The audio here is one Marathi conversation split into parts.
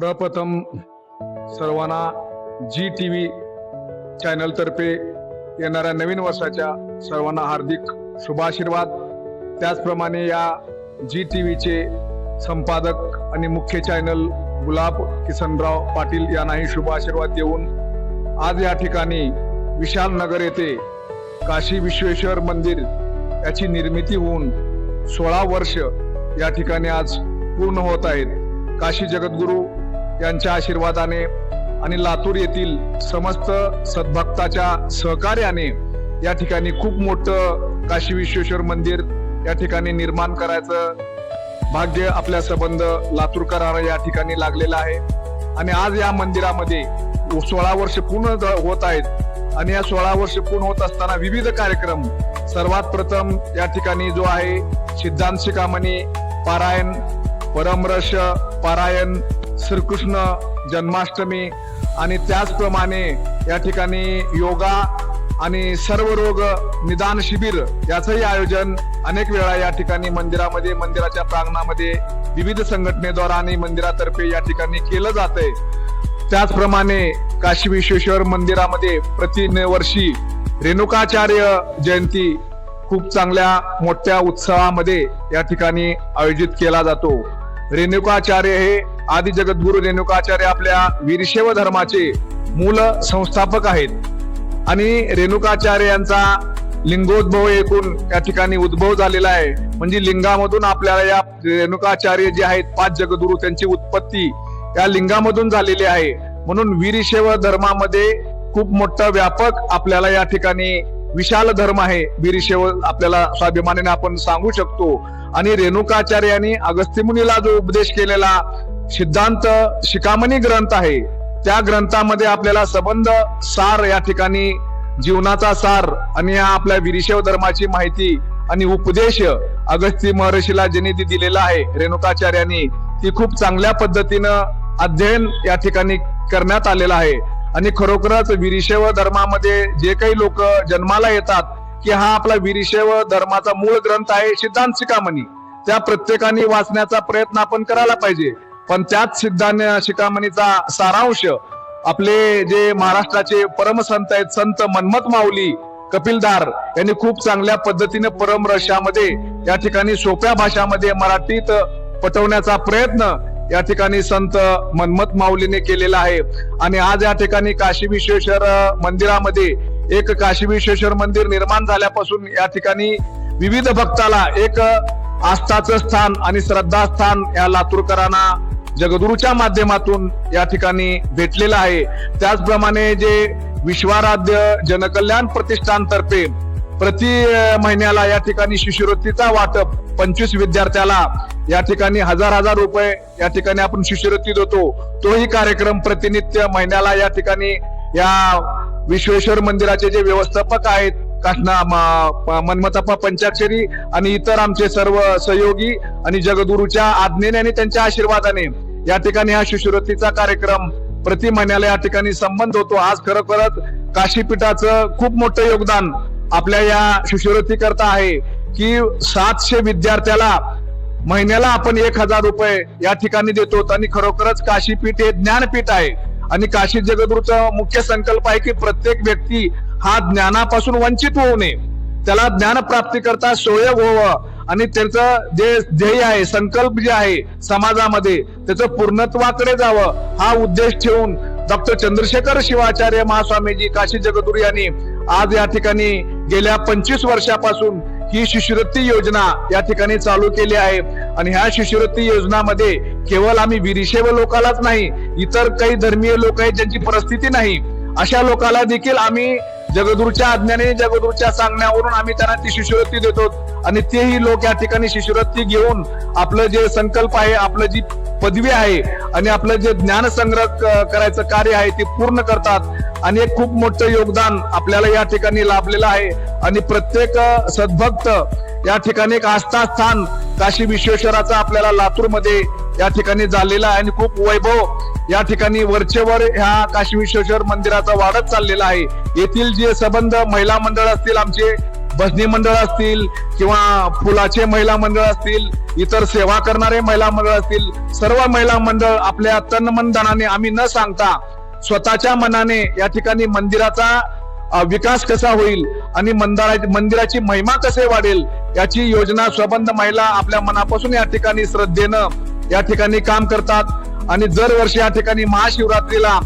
प्रप्रथम सर्वांना जी टी व्ही चॅनलतर्फे येणाऱ्या नवीन वर्षाच्या सर्वांना हार्दिक शुभाशीर्वाद. त्याचप्रमाणे या जी टी व्हीचे संपादक आणि मुख्य चॅनल गुलाब किसनराव पाटील यांनाही शुभाशीर्वाद देऊन आज या ठिकाणी विशाल नगर येथे काशी विश्वेश्वर मंदिर याची निर्मिती होऊन सोळा वर्ष या ठिकाणी आज पूर्ण होत आहेत. काशी जगद्गुरू यांच्या आशीर्वादाने आणि लातूर येथील समस्त सद्भक्ताच्या सहकार्याने या ठिकाणी खूप मोठं काशी विश्वेश्वर मंदिर या ठिकाणी निर्माण करायचं भाग्य आपल्या संबंध लातूरकरांना या ठिकाणी लागलेलं आहे. आणि आज या मंदिरामध्ये सोळा वर्ष पूर्ण ज- होत आहेत. आणि या सोळा वर्ष पूर्ण होत असताना विविध कार्यक्रम सर्वात प्रथम या ठिकाणी जो आहे सिद्धांत शिकामणी पारायण परमरस पारायण श्रीकृष्ण जन्माष्टमी आणि त्याचप्रमाणे या ठिकाणी योगा आणि सर्व रोग निदान शिबिर याचंही आयोजन अनेक वेळा या ठिकाणी मंदिरामध्ये मंदिराच्या प्रांगणामध्ये विविध संघटनेद्वारा आणि मंदिरातर्फे या ठिकाणी केलं जातंय. त्याचप्रमाणे काशी विश्वेश्वर मंदिरामध्ये प्रतिवर्षी रेणुकाचार्य जयंती खूप चांगल्या मोठ्या उत्सवामध्ये या ठिकाणी आयोजित केला जातो. रेणुकाचार्य हे आदि जगद्गुरु रेणुकाचार्य आपल्या वीरशैव धर्माचे मूल संस्थापक आहेत. आणि रेणुकाचार्य यांचा लिंगोद्भव एकूण या ठिकाणी उद्भव झालेला आहे. म्हणजे लिंगामधून आपल्याला या रेणुकाचार्य जे आहेत पाच जगद्गुरु त्यांची उत्पत्ती या लिंगामधून झालेली आहे. म्हणून वीरशैव धर्मामध्ये खूप मोठं व्यापक आपल्याला या ठिकाणी विशाल धर्म आहे. वीरशैव आपल्याला स्वाभिमानाने आपण सांगू शकतो. आणि रेणुकाचार्य यांनी जो उपदेश केलेला सिद्धांत शिकामणी ग्रंथ आहे. त्या ग्रंथामध्ये आपल्याला संबंध सार या ठिकाणी जीवनाचा सार आणि या आपल्या वीरशैव धर्माची माहिती आणि उपदेश अगस्ती महर्षीला ज्यांनी ती दिलेला आहे रेणुकाचार्यांनी ती खूप चांगल्या पद्धतीनं अध्ययन या ठिकाणी करण्यात आलेलं आहे. आणि खरोखरच वीरशैव धर्मामध्ये जे काही लोक जन्माला येतात की हा आपला वीरशैव धर्माचा मूळ ग्रंथ आहे सिद्धांत शिकामणी. त्या प्रत्येकाने वाचण्याचा प्रयत्न आपण करायला पाहिजे. पण त्याच सिद्धांत शिखामणीचा सारांश आपले जे महाराष्ट्राचे परमसंत आहेत संत मन्मथ माऊली कपिलदार यांनी खूप चांगल्या पद्धतीने परमरशामध्ये या ठिकाणी सोप्या भाषामध्ये मराठीत पटवण्याचा प्रयत्न या ठिकाणी संत मन्मथ माऊलीने केलेला आहे. आणि आज या ठिकाणी काशी विश्वेश्वर मंदिरामध्ये एक काशी विश्वेश्वर मंदिर निर्माण झाल्यापासून या ठिकाणी विविध भक्ताला एक आस्थाचं स्थान आणि श्रद्धास्थान या लातूरकरांना जगदुरूच्या माध्यमातून या ठिकाणी भेटलेला आहे. त्याचप्रमाणे जे विश्वाराध्य जनकल्याण प्रतिष्ठानतर्फे प्रति महिन्याला या ठिकाणी शिष्यवृत्तीचा वाटप पंचवीस विद्यार्थ्याला या ठिकाणी हजार हजार रुपये या ठिकाणी आपण शिष्यवृत्ती देतो. तोही कार्यक्रम प्रतिनित्य महिन्याला या ठिकाणी या विश्वेश्वर मंदिराचे जे व्यवस्थापक आहेत काटना म- प- मनमताप्पा पंचाक्षरी आणि इतर आमचे सर्व सहयोगी आणि जगद्गुरूच्या आज्ञेने आणि त्यांच्या आशीर्वादाने या ठिकाणी हा शिष्यवृत्तीचा कार्यक्रम प्रति महिन्याला या ठिकाणी संबंध होतो. आज खरोखरच काशीपीठाचं खूप मोठं योगदान आपल्या या शिष्यवृत्ती करता आहे की सातशे विद्यार्थ्याला महिन्याला आपण एक हजार रुपये या ठिकाणी देतो आणि खरोखरच काशीपीठ हे ज्ञानपीठ आहे. आणि काशी जगद्गुरूचा मुख्य संकल्प आहे की प्रत्येक व्यक्ती हा ज्ञानापासून वंचित होऊ नये. त्याला ज्ञान प्राप्ती करता सोयग व्हावं. आणि त्याचं जे ध्येय आहे संकल्प जे आहे समाजामध्ये त्याचं पूर्णत्वाकडे जावं. हा उद्देश ठेवून डॉक्टर चंद्रशेखर शिवाचार्य महास्वामीजी काशी जगद्गुरू यांनी आज या ठिकाणी गेल्या पंचवीस वर्षापासून ही शिष्यवृत्ती योजना या ठिकाणी चालू केली आहे. आणि ह्या शिष्यवृत्ती योजनामध्ये केवळ आम्ही विरिशेव लोकालाच नाही इतर काही धर्मीय लोक आहेत ज्यांची परिस्थिती नाही अशा लोकाला देखील आम्ही जगदूरच्या आज्ञाने जगदूरच्या सांगण्यावरून आम्ही त्यांना ती शिष्यवृत्ती देतो आणि तेही लोक या ठिकाणी शिष्यवृत्ती घेऊन आपलं जे संकल्प आहे आपलं जी पदवी आहे आणि आपलं जे ज्ञान संग्रह क- करायचं कार्य आहे ते पूर्ण करतात. आणि एक खूप मोठं योगदान आपल्याला या ठिकाणी लाभलेलं आहे. आणि प्रत्येक सद्भक्त या ठिकाणी एक आस्थास्थान काशी विश्वेश्वराचा आपल्याला लातूरमध्ये या ठिकाणी झालेला आहे. आणि खूप वैभव या ठिकाणी वरचेवर ह्या काशी विश्वेश्वर मंदिराचा वाढत चाललेला आहे. येथील जे संबंध महिला मंडळ असतील आमचे भजनी मंडळ असतील किंवा फुलाचे महिला मंडळ असतील इतर सेवा करणारे महिला मंडळ असतील सर्व महिला मंडळ आपल्या तन मन धनाने आम्ही न सांगता स्वतःच्या मनाने या ठिकाणी मंदिराचा विकास कसा होईल आणि मंदिराची महिमा कसे वाढेल याची योजना स्वबंध महिला आपल्या मनापासून या ठिकाणी श्रद्धेनं या ठिकाणी काम करतात. आणि दरवर्षी या ठिकाणी महाशिवरात्रीला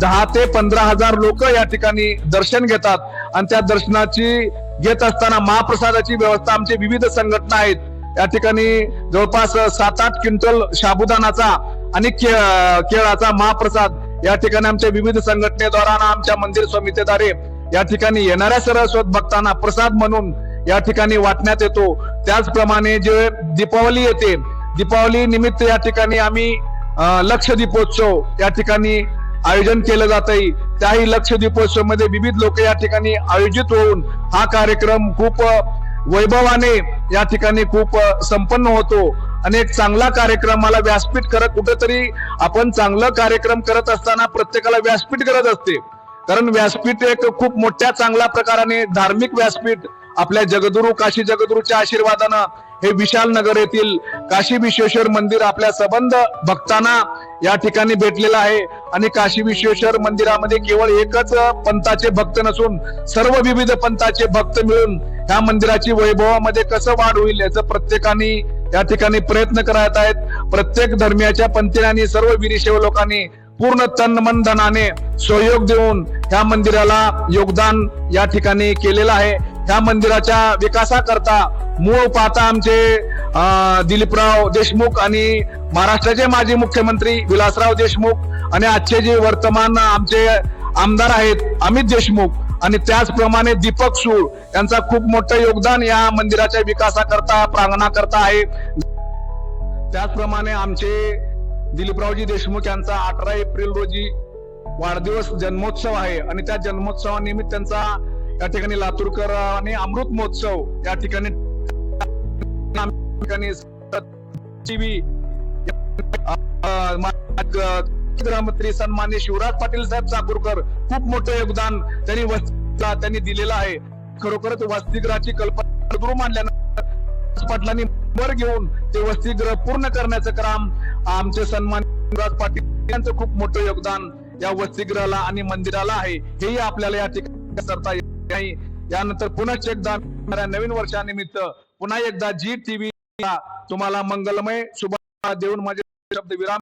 दहा ते पंधरा हजार लोक या ठिकाणी दर्शन घेतात. आणि त्या दर्शनाची घेत असताना महाप्रसादाची व्यवस्था आमची विविध संघटना आहेत. या ठिकाणी जवळपास सात आठ क्विंटल शाबुदानाचा आणि केळाचा महाप्रसाद या ठिकाणी आमच्या विविध संघटनेद्वारा आमच्या मंदिर समितीद्वारे या ठिकाणी येणाऱ्या सरस्वत भक्तांना प्रसाद म्हणून या ठिकाणी वाटण्यात येतो. त्याचप्रमाणे जे दीपावली येते दीपावली निमित्त या ठिकाणी आम्ही लक्षदीपोत्सव लक्ष दीपोत्सव या ठिकाणी आयोजन केलं जात आहे त्याही लक्ष दीपोत्सवमध्ये विविध लोक या ठिकाणी आयोजित होऊन हा कार्यक्रम खूप वैभवाने या ठिकाणी खूप संपन्न होतो. आणि एक चांगला कार्यक्रमाला व्यासपीठ करत कुठेतरी आपण चांगलं कार्यक्रम करत असताना प्रत्येकाला व्यासपीठ करत असते. कारण व्यासपीठ एक खूप मोठ्या चांगल्या प्रकाराने धार्मिक व्यासपीठ. आपल्या जगदुरू काशी जगदुरूच्या आशीर्वादानं हे विशाल नगर येथील काशी विश्वेश्वर मंदिर आपल्या सबंध भक्तांना या ठिकाणी भेटलेलं आहे. आणि काशी विश्वेश्वर मंदिरामध्ये केवळ एकच पंथाचे भक्त नसून सर्व विविध पंथाचे भक्त मिळून ह्या मंदिराची वैभवामध्ये कसं वाढ होईल याचं प्रत्येकाने या ठिकाणी प्रयत्न करत आहेत. प्रत्येक धर्मियाच्या पंथीने आणि सर्व विरिशेव लोकांनी पूर्ण तन मन धनाने सहयोग देऊन ह्या मंदिराला योगदान या ठिकाणी केलेलं आहे. ह्या मंदिराच्या विकासाकरता मूळ पाहता आमचे दिलीपराव देशमुख आणि महाराष्ट्राचे माजी मुख्यमंत्री विलासराव देशमुख आणि आजचे जे वर्तमान आमचे आमदार आहेत अमित देशमुख आणि त्याचप्रमाणे दीपक सूळ यांचा खूप मोठं योगदान या मंदिराच्या विकासाकरता प्रांगणाकरता आहे. त्याचप्रमाणे आमचे दिलीपरावजी देशमुख यांचा अठरा एप्रिल रोजी वाढदिवस जन्मोत्सव आहे आणि त्या जन्मोत्सवानिमित्त त्यांचा या ठिकाणी लातूरकर आणि अमृत महोत्सव या ठिकाणी मंत्री गृहमंत्री सन्मान्य शिवराज पाटील साहेब चाकूरकर खूप मोठं योगदान त्यांनी त्यांनी दिलेलं आहे. खरोखरच वसतिगृहाची कल्पना गुरु पाटलांनी वर घेऊन ते वसतिगृह पूर्ण करण्याचं काम आमचे सन्मान शिवराज पाटील यांचं खूप मोठं योगदान या वसतिगृहाला आणि मंदिराला आहे. हेही आपल्याला या ठिकाणी करता येईल. नाही. यानंतर पुन्हा एकदा नवीन वर्षानिमित्त पुन्हा एकदा जी टीव्ही तुम्हाला मंगलमय शुभ देऊन माझे शब्द विराम